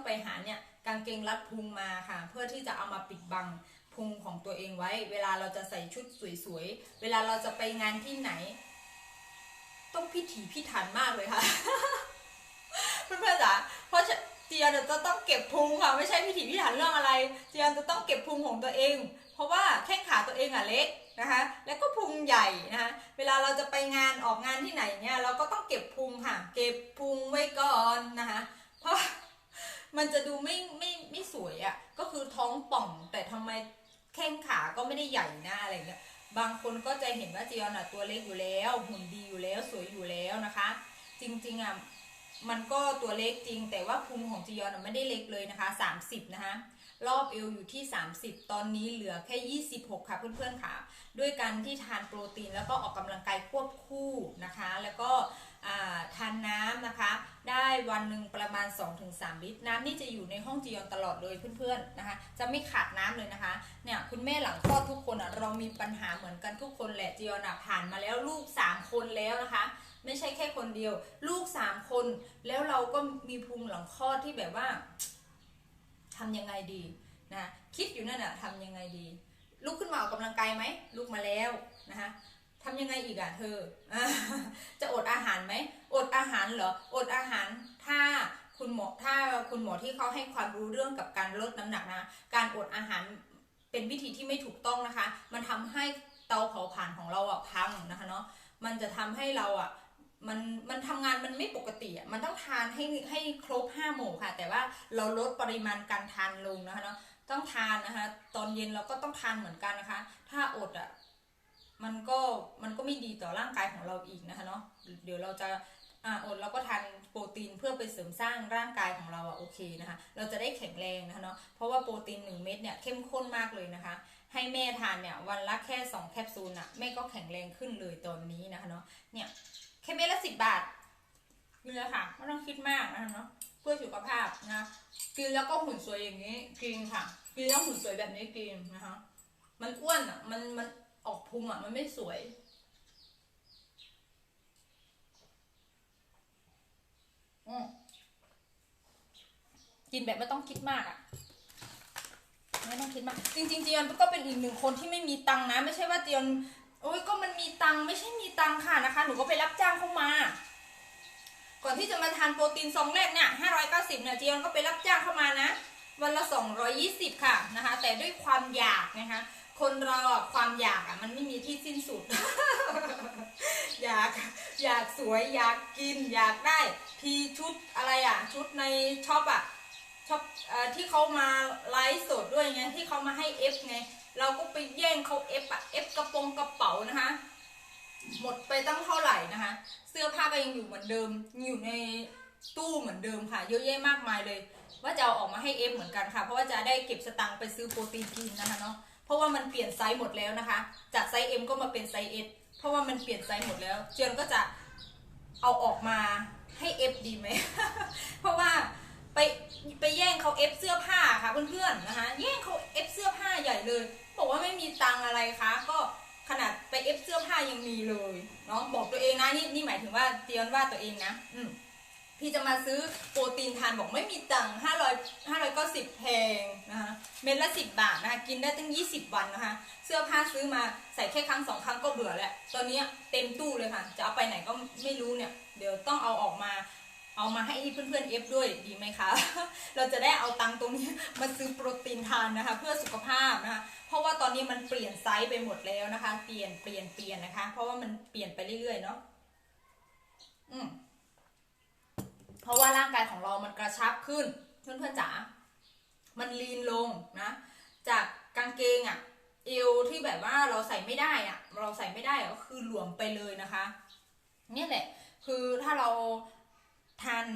ต้องไปหาเนี่ยกางเกงรัดพุงมาค่ะ เพื่อที่จะเอามาปิดบังพุงของตัวเองไว้ เวลาเราจะใส่ชุดสวยๆ เวลาเราจะไปงานที่ไหน ต้องพิถีพิถันมากเลยค่ะเพื่อนๆจ๋าเพราะเจียนจะต้องเก็บพุงค่ะไม่ใช่พิถีพิถันเรื่องอะไรเจียนจะต้องเก็บพุงของตัวเอง เพราะว่าแข้งขาตัวเองอะเล็กนะคะ แล้วก็พุงใหญ่นะคะเวลาเราจะไปงานออกงานที่ไหนเนี่ยเราก็ต้องเก็บพุงค่ะ เก็บพุงไว้ก่อนนะคะเพราะ มันจะดูไม่ไม่ไม่สวยอะ่ะ ก็คือท้องป่องแต่ทำไมแข้งขาก็ไม่ได้ใหญ่นะอะไรเงี้ย บางคนก็จะเห็นว่าจียอนอะตัวเล็กอยู่แล้วหุ่นดีอยู่แล้วสวยอยู่แล้วนะคะ จริงๆอะมันก็ตัวเล็กจริง แต่ว่าพุงของจียอนอะไม่ได้เล็กเลยนะคะ 30 นะคะ รอบเอวอยู่ที่ 30 ตอนนี้เหลือแค่ 26 ค่ะเพื่อนๆค่ะ ด้วยการที่ทานโปรตีนแล้วก็ออกกำลังกายควบคู่นะคะ แล้วก็ ทานน้ำนะคะ ได้วันหนึ่งประมาณ 2-3 ลิตร น้ำนี่จะอยู่ในห้องจียอนตลอดเลยเพื่อนๆนะคะ จะไม่ขาดน้ำเลยนะคะ เนี่ยคุณแม่หลังคลอดทุกคนอะเรามีปัญหาเหมือนกันทุกคนแหละจียอนอะผ่านมาแล้วลูก 3 คนแล้วนะคะไม่ใช่แค่คนเดียว ลูก 3 คน แล้วเราก็มีพุงหลังคลอดที่แบบว่าทำยังไงดีนะคิดอยู่นั่นแหะทำยังไงดี ลุกขึ้นมาออกกำลังกายไหมลุกมาแล้วนะคะ ทำยังไงอีกอะเธอ จะอดอาหารไหม อดอาหารเหรอ อดอาหาร ถ้าคุณหมอ ถ้าคุณหมอที่เขาให้ความรู้เรื่องกับการลดน้ำหนักนะ การอดอาหารเป็นวิธีที่ไม่ถูกต้องนะคะ มันทำให้เตาเผาผลาญของเราอะพังนะคะเนาะ มันจะทำให้เราอะมันมันทำงานมันไม่ปกติอะมันต้องทานให้ให้ครบห้าหมู่ค่ะ แต่ว่าเราลดปริมาณการทานลงนะคะเนาะ ต้องทานนะคะ ตอนเย็นเราก็ต้องทานเหมือนกันนะคะ ถ้าอดอะ มันก็มันก็ไม่ดีต่อร่างกายของเราอีกนะคะเนาะเดี๋ยวเราจะอ่าอดเราก็ทานโปรตีนเพื่อไปเสริมสร้างร่างกายของเราอะโอเคนะคะ เราจะได้แข็งแรงนะคะเนาะเพราะว่าโปรตีนหนึ่งเม็ดเนี่ยเข้มข้นมากเลยนะคะ ให้แม่ทานเนี่ยวันละแค่สองแคปซูลอะแม่ก็แข็งแรงขึ้นเลยตอนนี้นะคะเนาะเนี่ยแค่เม็ดละสิบบาทนี่เลยค่ะไม่ต้องคิดมากนะคะเนาะเพื่อสุขภาพนะกินแล้วก็หุ่นสวยอย่างนี้กินค่ะกินแล้วหุ่นสวยแบบนี้กินนะคะมันอ้วนอะมันมัน ออกพุงอะ มันไม่สวยอืมกินแบบไม่ต้องคิดมากอะ ไม่ต้องคิดมาก จริงๆเจียนก็เป็นอีกหนึ่งคนที่ไม่มีตังนะ ไม่ใช่ว่าเจียนโอ้ยก็มันมีตังไม่ใช่มีตังค่ะนะคะ หนูก็ไปรับจ้างเข้ามา ก่อนที่จะมาทานโปรตีนซองแรกเนี่ย590เก้าสิบเนี่ยเจียนก็ไปรับจ้างเข้ามานะ วันละ220ค่ะนะคะ แต่ด้วยความอยากนะคะ คนเราอะความอยากอะมันไม่มีที่สิ้นสุด อยากอยากสวยอยากกินอยากได้ ทีชุดอะไรอะ ชุดในช็อปอะช็อปอที่เขามาไลฟ์สดด้วยไงที่เขามาให้เอฟไง เราก็ไปแย่งเขาเอฟอะเอฟกระโปรงกระเป๋านะคะ หมดไปตั้งเท่าไหร่นะคะ เสื้อผ้าก็ยังอยู่เหมือนเดิมอยู่ในตู้เหมือนเดิมค่ะ เยอะแยะมากมายเลย ว่าจะเอาออกมาให้เอฟเหมือนกันค่ะ เพราะว่าจะได้เก็บสตังค์ไปซื้อโปรตีนกินนะคะเนาะ ราะว่ามันเปลี่ยนไซส์หมดแล้วนะคะ จากไซส์ M ก็มาเป็นไซส์ S เพราะว่ามันเปลี่ยนไซส์หมดแล้ว เจียนก็จะเอาออกมาให้ F ดีไหม เพราะว่าไปไปแย่งเขา F เสื้อผ้าค่ะเพื่อนๆนะคะ แย่งเขา F เสื้อผ้าใหญ่เลย บอกว่าไม่มีตังอะไรคะก็ขนาดไป F เสื้อผ้ายังมีเลยเนาะบอกตัวเองนะนี่นี่หมายถึงว่าเจียนว่าตัวเองนะ อืม พี่จะมาซื้อโปรตีนทานบอกไม่มีตังค์ห้าร้อยห้าร้อยก็สิบแพงนะคะเม็ดละสิบบาทนะคะกินได้ตั้งยี่สิบวันนะคะเสื้อผ้าซื้อมาใส่แค่ครั้งสองครั้งก็เบื่อแล้วตอนนี้เต็มตู้เลยค่ะ จะเอาไปไหนก็ไม่รู้เนี่ย เดี๋ยวต้องเอาออกมาเอามาให้เพื่อนๆเอฟด้วยดีไหมคะ เราจะได้เอาตังค์ตรงนี้มาซื้อโปรตีนทานนะคะ เพื่อสุขภาพนะคะ เพราะว่าตอนนี้มันเปลี่ยนไซส์ไปหมดแล้วนะคะ เปลี่ยนเปลี่ยนเปลี่ยนนะคะ เพราะว่ามันเปลี่ยนไปเรื่อยๆเนาะอืม เพราะว่าร่างกายของเรามันกระชับขึ้น เพื่อนๆจ๋า มันลีนลงนะ จากกางเกงอะเอวที่แบบว่าเราใส่ไม่ได้อะเราใส่ไม่ได้ก็คือหลวมไปเลยนะคะ เนี่ยแหละ คือถ้าเราทาน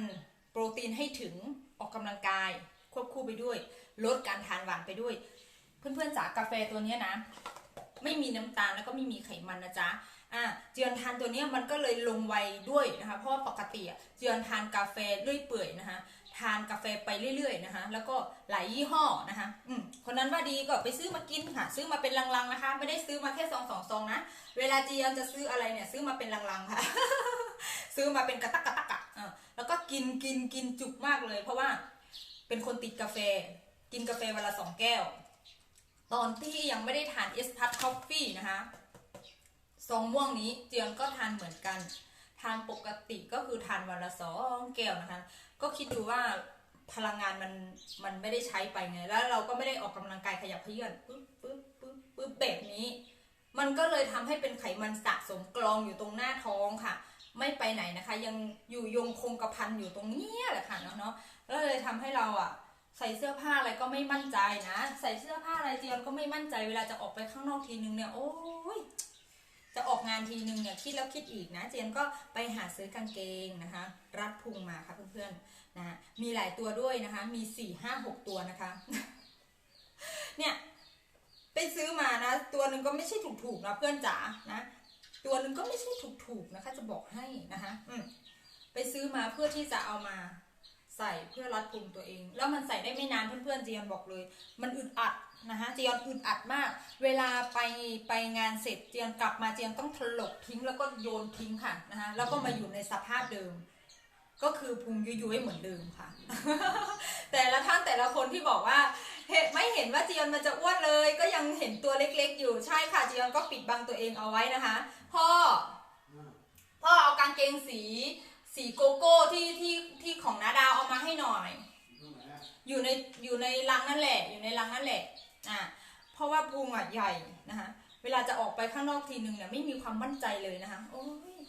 โปรตีนให้ถึงออกกำลังกาย ควบคู่ไปด้วย ลดการทานหวานไปด้วย เพื่อนๆจ๋ากาแฟตัวเนี้ยนะ ไม่มีน้ำตาลแล้วก็ไม่มีไขมันนะจ๊ะอะเจียนทานตัวเนี้ยมันก็เลยลงไวด้วยนะคะ เพราะว่าปกติเจียนทานกาแฟเรื่อยเปื่อยนะคะทานกาแฟไปเรื่อยๆนะคะ แล้วก็หลายยี่ห้อนะคะอืมคนนั้นว่าดีก็ไปซื้อมากินค่ะ ซื้อมาเป็นลังๆนะคะ ไม่ได้ซื้อมาแค่ซองสองซองนะ เวลาเจียนจะซื้ออะไรเนี่ยซื้อมาเป็นลังๆค่ะ ซื้อมาเป็นกระตักกระตักอะอะแล้วก็กินกินกินจุกมากเลย เพราะว่าเป็นคนติดกาแฟ กินกาแฟวันละสองแก้ว ตอนที่ยังไม่ได้ทานเอสพัทคอฟฟี่นะคะซองม่วงนี้เจียนก็ทานเหมือนกัน ทานปกติก็คือทานวันละสองแก้วนะคะ ก็คิดดูว่าพลังงานมันมันไม่ได้ใช้ไปไง แล้วเราก็ไม่ได้ออกกำลังกายขยับเขยื่อนปึ๊บปึ๊บปึ๊บปึ๊บแบบนี้ มันก็เลยทำให้เป็นไขมันสะสมกรองอยู่ตรงหน้าท้องค่ะ ไม่ไปไหนนะคะ ยังอยู่ยงคงกระพันอยู่ตรงเนี้ยแหละค่ะเนาะเนาะแล้วเลยทำให้เราอะ ใส่เสื้อผ้าอะไรก็ไม่มั่นใจนะ ใส่เสื้อผ้าอะไรเจียนก็ไม่มั่นใจเวลาจะออกไปข้างนอกทีนึงเนี่ยโอ้ยจะออกงานทีนึงเนี่ยคิดแล้วคิดอีกนะ เจียนก็ไปหาซื้อกางเกงนะคะ รัดพุงมาค่ะเพื่อนๆนะมีหลายตัวด้วยนะคะ มีสี่ห้าหกตัวนะคะ เนี่ยไปซื้อมานะ ตัวหนึ่งก็ไม่ใช่ถูกๆนะเพื่อนจ๋านะตัวหนึ่งก็ไม่ใช่ถูกๆนะคะ จะบอกให้นะคะ อืไปซื้อมาเพื่อที่จะเอามา ใส่เพื่อรัดพุงตัวเอง แล้วมันใส่ได้ไม่นานเพื่อนๆเจียนบอกเลย มันอึดอัดนะคะเจียนอึดอัดมาก เวลาไปไปงานเสร็จเจียนกลับมาเจียนต้องถลกทิ้งแล้วก็โยนทิ้งค่ะนะคะแล้วก็มาอยู่ในสภาพเดิม ก็คือพุงยุยๆเหมือนเดิมค่ะ แต่ละท่านแต่ละคนที่บอกว่าเห็นไม่เห็นว่าจียอนมันจะอ้วนเลย ก็ยังเห็นตัวเล็กๆ อยู่ใช่ค่ะจียอนก็ปิดบังตัวเองเอาไว้นะคะพ่อพ่อเอากางเกงสี สีโกโก้ที่ที่ที่ของนาดาวเอามาให้หน่อย อยู่ในอยู่ในรังนั่นแหละ อยู่ในรังนั่นแหละอะเพราะว่าพุงอะใหญ่นะคะเวลาจะออกไปข้างนอกทีนึงเนี่ยไม่มีความมั่นใจเลยนะคะโอ้ย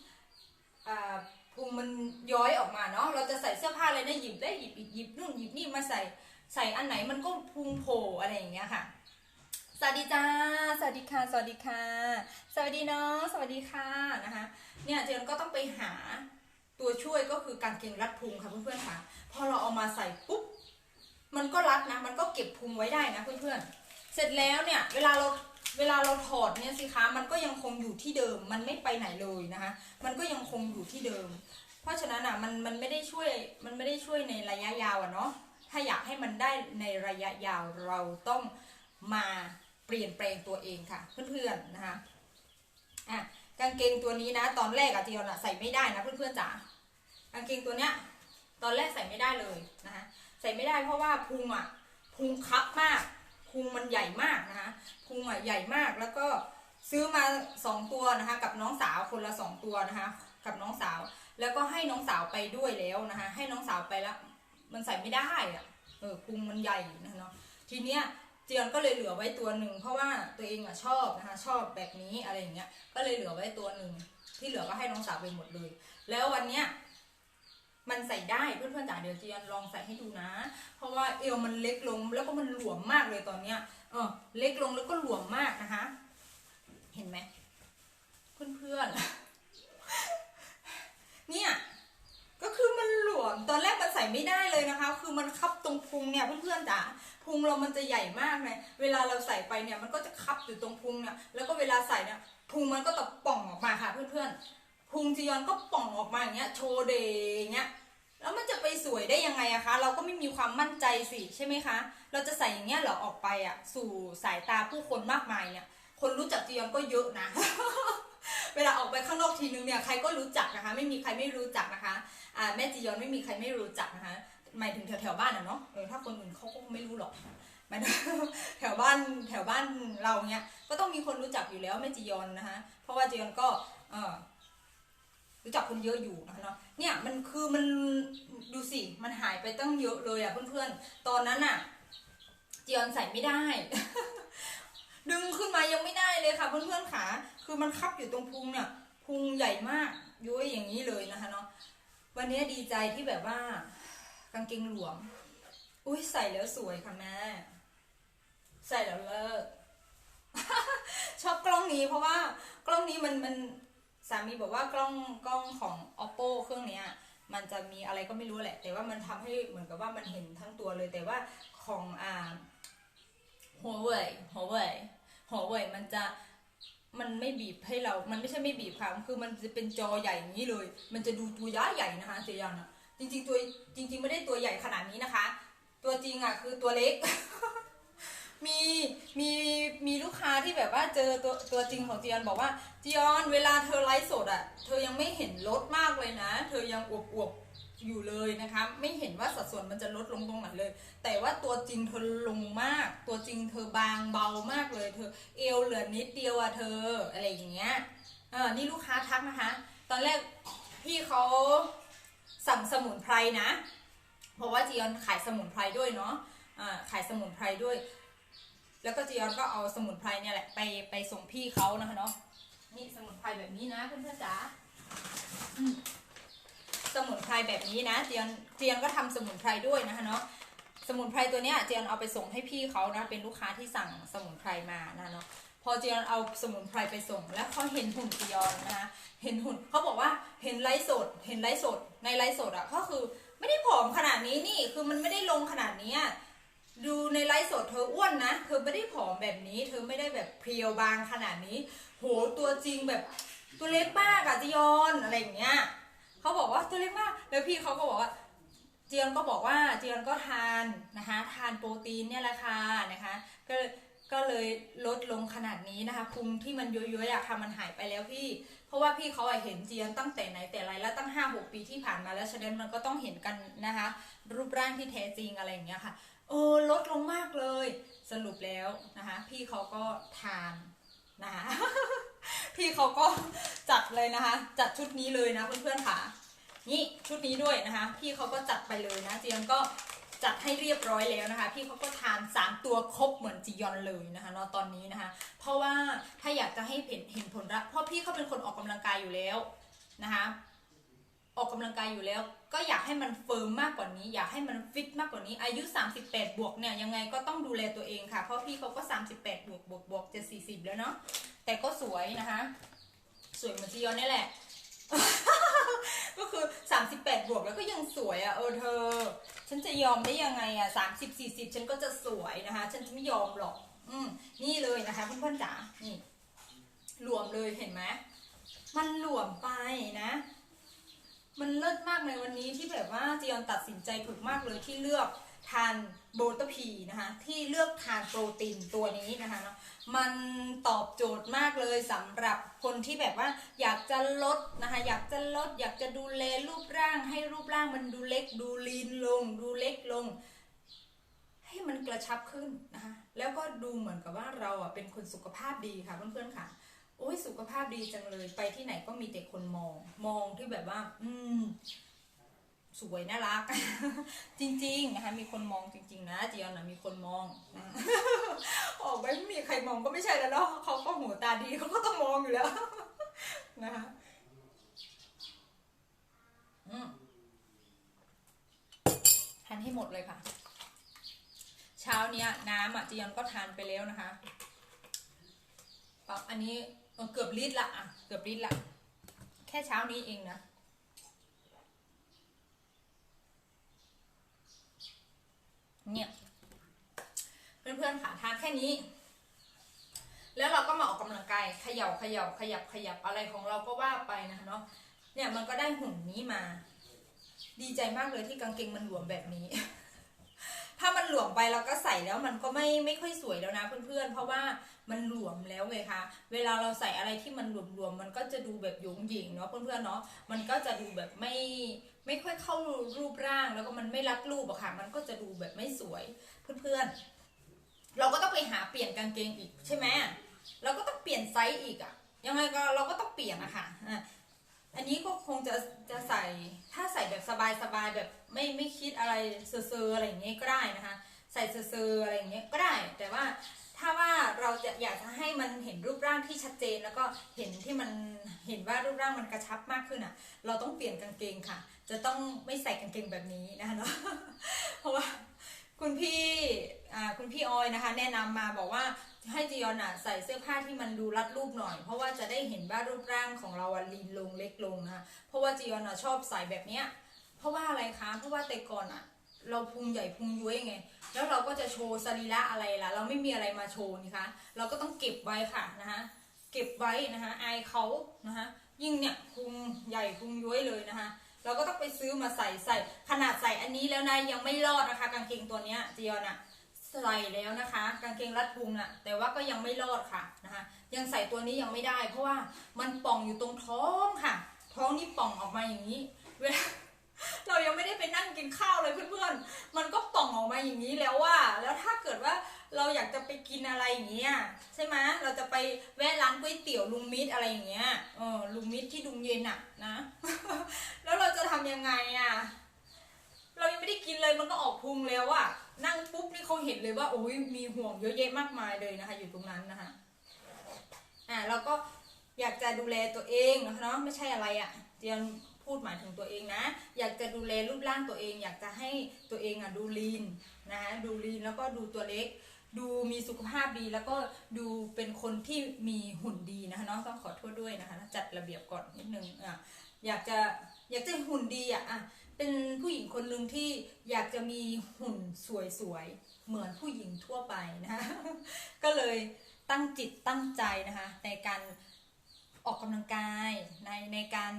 อ่าพุงมันย้อยออกมาเนาะเราจะใส่เสื้อผ้าอะไรได้หยิบได้หยิบอีกหยิบนู่นหยิบนี่มาใส่ใส่อันไหนมันก็พุงโผล่อะไรอย่างเงี้ยค่ะสวัสดีจ้า สวัสดีค่ะ สวัสดีค่ะ สวัสดีน้อง สวัสดีค่ะนะคะ เนี่ยเจนก็ต้องไปหา ตัวช่วยก็คือกางเกงรัดพุงค่ะเพื่อนๆค่ะพอเราเอามาใส่ปุ๊บมันก็รัดนะ มันก็เก็บพุงไว้ได้นะเพื่อนๆ เสร็จแล้วเนี่ยเวลาเราเวลาเราถอดเนี่ยสิคะมันก็ยังคงอยู่ที่เดิม มันไม่ไปไหนเลยนะคะ มันก็ยังคงอยู่ที่เดิม เพราะฉะนั้นอะมันมันไม่ได้ช่วยมันไม่ได้ช่วยในระยะยาวอะเนาะถ้าอยากให้มันได้ในระยะยาวเราต้องมาเปลี่ยนแปลงตัวเองค่ะ เพื่อนๆนะคะอะ กางเกงตัวนี้นะ ตอนแรกอะจียอนอะใส่ไม่ได้นะเพื่อนๆจ๋ากางเกงตัวเนี้ย ตอนแรกใส่ไม่ได้เลยนะคะใส่ไม่ได้เพราะว่าพุงอะพุงคับมากพุงมันใหญ่มากนะคะพุงอะใหญ่มากแล้วก็ซื้อมาสองตัวนะคะกับน้องสาวคนละสองตัวนะคะกับน้องสาว แล้วก็ให้น้องสาวไปด้วยแล้วนะคะให้น้องสาวไปแล้ว มันใส่ไม่ได้อะเออพุงมันใหญ่นะเนาะทีเนี้ย จียนก็เลยเหลือไว้ตัวหนึ่งเพราะว่าตัวเองอะชอบนะคะชอบแบบนี้อะไรอย่างเงี้ย ก็เลยเหลือไว้ตัวหนึ่งที่เหลือก็ให้น้องสาวไปหมดเลย แล้ววันเนี้ยมันใส่ได้เพื่อนๆจ๋าเดี๋ยวเจียนลองใส่ให้ดูนะ เพราะว่าเอวมันเล็กลงแล้วก็มันหลวมมากเลยตอนเนี้ยเออเล็กลงแล้วก็หลวมมากนะคะ เห็นไหมเพื่อนๆเนี่ย ก็คือมันหลวมตอนแรกมันใส่ไม่ได้เลยนะคะ คือมันคับตรงพุงเนี่ยเพื่อนๆจ๋าพุงเรามันจะใหญ่มากเลยเวลาเราใส่ไปเนี่ยมันก็จะคับอยู่ตรงพุงเนี่ยแล้วก็เวลาใส่เนี่ยพุงมันก็จะป่องออกมาค่ะ เพื่อนๆพุงจียอนก็ป่องออกมาอย่างเงี้ยโชว์เดย์อย่างเงี้ยแล้วมันจะไปสวยได้ยังไงอะคะ เราก็ไม่มีความมั่นใจสิใช่ไหมคะ เราจะใส่อย่างเงี้ยเหรอออกไปอะสู่สายตาผู้คนมากมายเนี่ย คนรู้จักจียอนก็เยอะนะ เวลาออกไปข้างนอกทีนึงเนี่ยใครก็รู้จักนะคะ ไม่มีใครไม่รู้จักนะคะอ่าแม่จียอนไม่มีใครไม่รู้จักนะคะหมายถึงแถวแถวบ้านอะเนาะเออถ้าคนอื่นเขาก็ไม่รู้หรอกมายถึงแถวบ้านแถวบ้านเราเนี้ยก็ต้องมีคนรู้จักอยู่แล้วแม่จียอนนะคะเพราะว่าจียอนก็เออรู้จักคนเยอะอยู่นะเนาะเนี่ยมันคือมันดูสิมันหายไปตั้งเยอะเลยอะเพื่อนๆตอนนั้นอะจียอนใส่ไม่ได้ ขึ้นมายังไม่ได้เลยค่ะเพื่อนๆขาคือมันคับอยู่ตรงพุงเนี่ยพุงใหญ่มากย้อยอย่างนี้เลยนะคะเนาะวันนี้ดีใจที่แบบว่ากางเกงหลวม อุ้ยใส่แล้วสวยค่ะแม่ ใส่แล้วเลิศชอบกล้องนี้เพราะว่ากล้องนี้มันมันสามีบอกว่ากล้องกล้องของ oppo เครื่องเนี้ยมันจะมีอะไรก็ไม่รู้แหละ แต่ว่ามันทำให้เหมือนกับว่ามันเห็นทั้งตัวเลยแต่ว่าของอ่า Huawei Huawei Huawei มันจะมันไม่บีบให้เรา มันไม่ใช่ไม่บีบค่ะ คือมันจะเป็นจอใหญ่อย่างนี้เลย มันจะดูตัวย้าใหญ่นะคะเจียนอะจริง ๆ ตัวจริง ๆ ไม่ได้ตัวใหญ่ขนาดนี้นะคะ ตัวจริงอะคือตัวเล็ก มีมีมีลูกค้าที่แบบว่าเจอตัวตัวจริงของจียอนบอกว่าจียอนเวลาเธอไลฟ์สดอะ เธอยังไม่เห็นรถมากเลยนะ เธอยังอวบอวบ อยู่เลยนะคะ ไม่เห็นว่าสัดส่วนมันจะลดลงตรงไหนเลย แต่ว่าตัวจริงเธอลงมาก ตัวจริงเธอบางเบามากเลย เธอเอวเหลือนิดเดียวอะเธออะไรอย่างเงี้ยเออนี่ลูกค้าทักนะคะ ตอนแรกพี่เขาสั่งสมุนไพรนะ เพราะว่าจียอนขายสมุนไพรด้วยเนาะอ่าขายสมุนไพรด้วย แล้วก็จียอนก็เอาสมุนไพรเนี่ยแหละไปไปส่งพี่เขานะคะเนาะนี่สมุนไพรแบบนี้นะเพื่อนๆจ๋า สมุนไพรแบบนี้นะเจียนเจียนก็ทำสมุนไพรด้วยนะคะเนาะสมุนไพรตัวเนี้ยเจียนเอาไปส่งให้พี่เขานะเป็นลูกค้าที่สั่งสมุนไพรมานะเนาะพอเจียนเอาสมุนไพรไปส่ง แล้วเขาเห็นหุ่นเจียนนะคะเห็นหุ่นเขาบอกว่าเห็นไลฟ์สด เห็นไลฟ์สดในไลฟ์สดอะก็คือไม่ได้ผอมขนาดนี้นี่คือมันไม่ได้ลงขนาดนี้ดูในไลฟ์สดเธออ้วนนะเธอไม่ได้ผอมแบบนี้ เธอไม่ได้แบบเพรียวบางขนาดนี้ โหตัวจริงแบบตัวเล็กมากอะจียอนอะไรอย่างเงี้ย เขาบอกว่าตัวเล็กมาก แล้วพี่เขาก็บอกว่า เจียนก็บอกว่าเจียนก็ทานนะคะทานโปรตีนเนี่ยแหละค่ะนะคะ ก็ก็เลยลดลงขนาดนี้นะคะพุงที่มันเยอยๆอะค่ะมันหายไปแล้วพี่ เพราะว่าพี่เขาเห็นเจียนตั้งแต่ไหนแต่ไรแล้วตั้งห้าหกปีที่ผ่านมาแล้วฉะนั้นมันก็ต้องเห็นกันนะคะ รูปร่างที่แท้จริงอะไรอย่างเงี้ยค่ะเออลดลงมากเลย สรุปแล้วนะคะ พี่เขาก็ทานนะคะ พี่เขาก็จัดเลยนะคะ จัดชุดนี้เลยนะเพื่อนๆค่ะ นี่ชุดนี้ด้วยนะคะ พี่เขาก็จัดไปเลยนะเจียนก็จัดให้เรียบร้อยแล้วนะคะ พี่เขาก็ทาน 3 ตัวครบเหมือนจียอนเลยนะคะเนาะตอนนี้นะคะ เพราะว่าถ้าอยากจะให้เห็นเห็นผลลัพธ์เพราะพี่เขาเป็นคนออกกำลังกายอยู่แล้วนะคะ ออกกำลังกายอยู่แล้ว ก็อยากให้มันเฟิร์มมากกว่านี้ อยากให้มันฟิตมากกว่านี้ อายุ 38 บวกเนี่ยยังไงก็ต้องดูแลตัวเองค่ะ เพราะพี่เขาก็ 38 บวกบวกบวกจะ 40 แล้วเนาะ แต่ก็สวยนะคะ สวยเหมือนจียอนนี่แหละ ก็คือ 38 บวกแล้วก็ยังสวยอะ่ะเออเธอ ฉันจะยอมได้ยังไงอะ่ะ30 40 ฉันก็จะสวยนะคะ ฉันจะไม่ยอมหรอก อืมนี่เลยนะคะเพื่อนๆจ๋า นี่หลวมเลยเห็นไหมมันหลวมไปนะ มันเลิศมากในวันนี้ที่แบบว่าจียอนตัดสินใจถูกมากเลยที่เลือกทานโบตพีนะคะที่เลือกทานโปรตีนตัวนี้นะคะเนาะมันตอบโจทย์มากเลยสำหรับคนที่แบบว่าอยากจะลดนะคะอยากจะลด อยากจะดูแลรูปร่างให้รูปร่างมันดูเล็กดูลีนลง ดูเล็กลง ให้มันกระชับขึ้นนะคะแล้วก็ดูเหมือนกับว่าเราอะเป็นคนสุขภาพดีค่ะเพื่อนๆค่ะ โอ้ยสุขภาพดีจังเลย ไปที่ไหนก็มีแต่คนมอง มองที่แบบว่า อืม สวยน่ารัก จริง ๆ นะคะ มีคนมองจริง ๆ นะจียอนนะมีคนมองออกไปไม่มีใครมองก็ไม่ใช่แล้วเนาะเขาก็หูตาดีเขาก็ต้องมองอยู่แล้วนะคะอืมทานให้หมดเลยค่ะ เช้าเนี้ยน้ำอะจียอนก็ทานไปแล้วนะคะปักอันนี้ เออเกือบลิตรละอะเกือบลิตรละ แค่เช้านี้เองนะเนี่ยเพื่อนๆค่ะทานแค่นี้ แล้วเราก็มาออกกำลังกายเขย่าเขย่าขยับขยับอะไรของเราก็ว่าไปนะคะเนาะเนี่ยมันก็ได้หุ่นนี้มา ดีใจมากเลยที่กางเกงมันหลวมแบบนี้ ถ้ามันหลวมไปเราก็ใส่แล้วมันก็ไม่ไม่ค่อยสวยแล้วนะเพื่อนๆ เพราะว่ามันหลวมแล้วไงคะ เวลาเราใส่อะไรที่มันหลวมๆมันก็จะดูแบบหยงหยิงเนาะเพื่อนๆเนาะ มันก็จะดูแบบไม่ไม่ค่อยเข้ารูปร่าง แล้วก็มันไม่รัดรูปอะค่ะ มันก็จะดูแบบไม่สวยเพื่อนๆ เราก็ต้องไปหาเปลี่ยนกางเกงอีกใช่ไหมเราก็ต้องเปลี่ยนไซส์อีกอะยังไงก็เราก็ต้องเปลี่ยนอะค่ะ อันนี้ก็คงจะจะใส่ถ้าใส่แบบสบายๆแบบไม่ไม่คิดอะไรเซอร์ๆอะไรอย่างเงี้ยก็ได้นะคะ ใส่เซอร์ๆอะไรอย่างเงี้ยก็ได้ แต่ว่าถ้าว่าเราจะอยากจะให้มันเห็นรูปร่างที่ชัดเจน แล้วก็เห็นที่มันเห็นว่ารูปร่างมันกระชับมากขึ้นอะ เราต้องเปลี่ยนกางเกงค่ะ จะต้องไม่ใส่กางเกงแบบนี้นะคะเนาะเพราะว่าคุณพี่คุณพี่ออยนะคะ แนะนำมาบอกว่า ให้จียอนอะใส่เสื้อผ้าที่มันดูรัดรูปหน่อย เพราะว่าจะได้เห็นว่ารูปร่างของเราอะลีนลงเล็กลงนะเพราะว่าจียอนอะชอบใส่แบบเนี้ยเพราะว่าอะไรคะเพราะว่าแต่ก่อนอะ เราพุงใหญ่พุงย้วยไง แล้วเราก็จะโชว์สรีระอะไรล่ะ เราไม่มีอะไรมาโชว์นี่คะเราก็ต้องเก็บไว้ค่ะนะคะเก็บไว้นะคะอายเขานะคะยิ่งเนี่ยพุงใหญ่พุงย้วยเลยนะคะเราก็ต้องไปซื้อมาใส่ใส่ขนาดใส่อันนี้แล้วนะยังไม่รอดนะคะ กางเกงตัวเนี้ยจียอนอะ ใส่แล้วนะคะ กางเกงรัดพุงอะแต่ว่าก็ยังไม่รอดค่ะนะคะ ยังใส่ตัวนี้ยังไม่ได้ เพราะว่ามันป่องอยู่ตรงท้องค่ะ ท้องนี่ป่องออกมาอย่างนี้ เวลาเรายังไม่ได้ไปนั่งกินข้าวเลยเพื่อนๆ มันก็ป่องออกมาอย่างนี้แล้วว่า แล้วถ้าเกิดว่าเราอยากจะไปกินอะไรอย่างเงี้ยใช่ไหมเราจะไปแวะร้านก๋วยเตี๋ยวลุงมิตรอะไรอย่างเงี้ยเออลุงมิตรที่ดุงเย็นอะนะ แล้วเราจะทำยังไงอะเรายังไม่ได้กินเลยมันก็ออกพุงแล้วอะ นั่งปุ๊บนี่เขาเห็นเลยว่าโอ้ยมีห่วงเยอะแยะมากมายเลยนะคะ อยู่ตรงนั้นนะคะอ่าเราก็อยากจะดูแลตัวเองนะคะเนาะไม่ใช่อะไรอะ่ะเจียนพูดหมายถึงตัวเองนะ อยากจะดูแลรูปร่างตัวเอง อยากจะให้ตัวเองอะดูลีนนะคะดูลีนแล้วก็ดูตัวเล็ก ดูมีสุขภาพดีแล้วก็ดูเป็นคนที่มีหุ่นดีนะคะเนาะต้องขอโทษด้วยนะคะจัดระเบียบก่อนนิดนึงอะอยากจะอยากจะหุ่นดีอะอะ เป็นผู้หญิงคนหนึ่งที่อยากจะมีหุ่นสวยๆ เหมือนผู้หญิงทั่วไปนะคะก็เลยตั้งจิตตั้งใจนะคะในการออกกำลังกายในในการ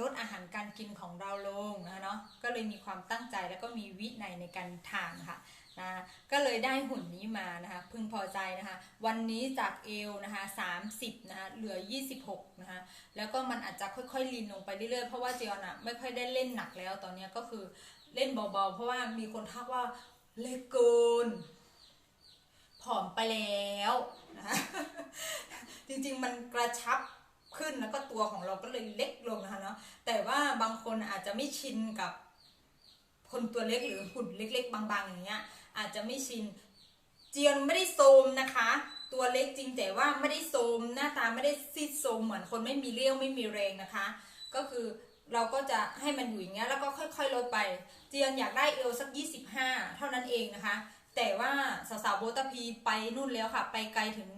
ลดอาหารการกินของเราลงนะคะเนาะก็เลยมีความตั้งใจแล้วก็มีวินัยในการทานค่ะ นะก็เลยได้หุ่นนี้มานะคะพึงพอใจนะคะ วันนี้จากเอวนะคะ30นะคะเหลือ26นะคะแล้วก็มันอาจจะค่อยๆลีนลงไปเรื่อยๆเพราะว่าเจียนอะไม่ค่อยได้เล่นหนักแล้วตอนนี้ก็คือเล่นเบาๆเพราะว่ามีคนทักว่าเล็กเกินผอมไปแล้วนะคะจริงๆมันกระชับขึ้นแล้วก็ตัวของเราก็เลยเล็กลงนะคะเนาะแต่ว่าบางคนอาจจะไม่ชินกับ คนตัวเล็กหรือหุ่นเล็ก ๆ บางๆอย่างเงี้ยอาจจะไม่ชินเจียนไม่ได้โซมนะคะ ตัวเล็กจริงแต่ว่าไม่ได้โซมหน้าตาไม่ได้ซีดโซมเหมือนคนไม่มีเรี่ยวไม่มีแรงนะคะ ก็คือเราก็จะให้มันอยู่อย่างเงี้ยแล้วก็ค่อยๆลดไป เจียนอยากได้เอวสัก 25 เท่านั้นเองนะคะ แต่ว่าสาวๆโบตาพีไปนู่นแล้วค่ะ ไปไกลถึง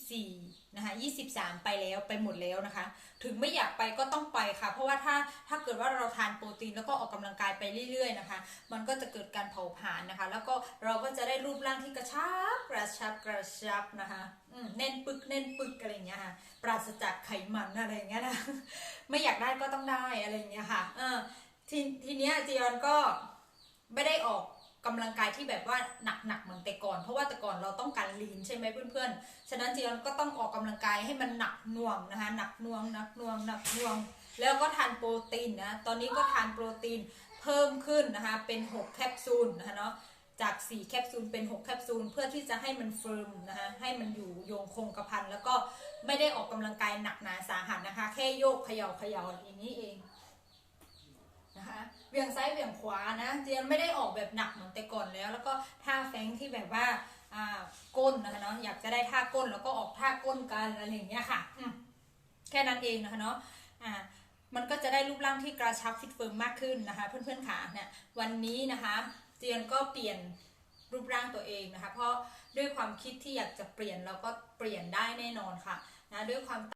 24 นะคะ23 ไปแล้วไปหมดแล้วนะคะ ถึงไม่อยากไปก็ต้องไปค่ะ เพราะว่าถ้าถ้าเกิดว่าเราทานโปรตีนแล้วก็ออกกำลังกายไปเรื่อย ๆนะคะ มันก็จะเกิดการเผาผลาญนะคะ แล้วก็เราก็จะได้รูปร่างที่กระชับกระชับกระชับนะคะอืมแน่นปึกแน่นปึกอะไรอย่างเงี้ยค่ะปราศจากไขมันอะไรอย่างเงี้ยนะไม่อยากได้ก็ต้องได้อะไรอย่างเงี้ยค่ะเออทีทีเนี้ยจียอนก็ไม่ได้ออก กำลังกายที่แบบว่าหนักๆเหมือนแต่ก่อน เพราะว่าแต่ก่อนเราต้องการลีนใช่ไหมเพื่อนๆ ฉะนั้นจียอนก็ต้องออกกำลังกายให้มันหนักหน่วงนะคะหนักหน่วงหนักหน่วงหนักหน่วง แล้วก็ทานโปรตีนนะตอนนี้ก็ทานโปรตีนเพิ่มขึ้นนะคะเป็น 6 แคปซูลนะคะเนาะจาก 4 แคปซูลเป็น 6 แคปซูลเพื่อที่จะให้มันเฟิร์มนะคะให้มันอยู่โยงคงกระพันแล้วก็ไม่ได้ออกกำลังกายหนักหนาสาหัสนะคะ แค่โยกเขย่าเขย่าอย่างนี้เองนะคะ เบี่ยงซ้ายเบี่ยงขวานะเจียนไม่ได้ออกแบบหนักเหมือนแต่ก่อนแล้ว แล้วก็ท่าแฟงที่แบบว่าอ่าก้นนะคะเนาะอยากจะได้ท่าก้นแล้วก็ออกท่าก้นกันอะไรอย่างเงี้ยค่ะแค่นั้นเองนะคะเนาะอ่ามันก็จะได้รูปร่างที่กระชับฟิตเฟิร์มมากขึ้นนะคะ เพื่อนๆค่ะเนี่ยวันนี้นะคะเจียนก็เปลี่ยนรูปร่างตัวเองนะคะ เพราะด้วยความคิดที่อยากจะเปลี่ยนเราก็เปลี่ยนได้แน่นอนค่ะนะด้วยความ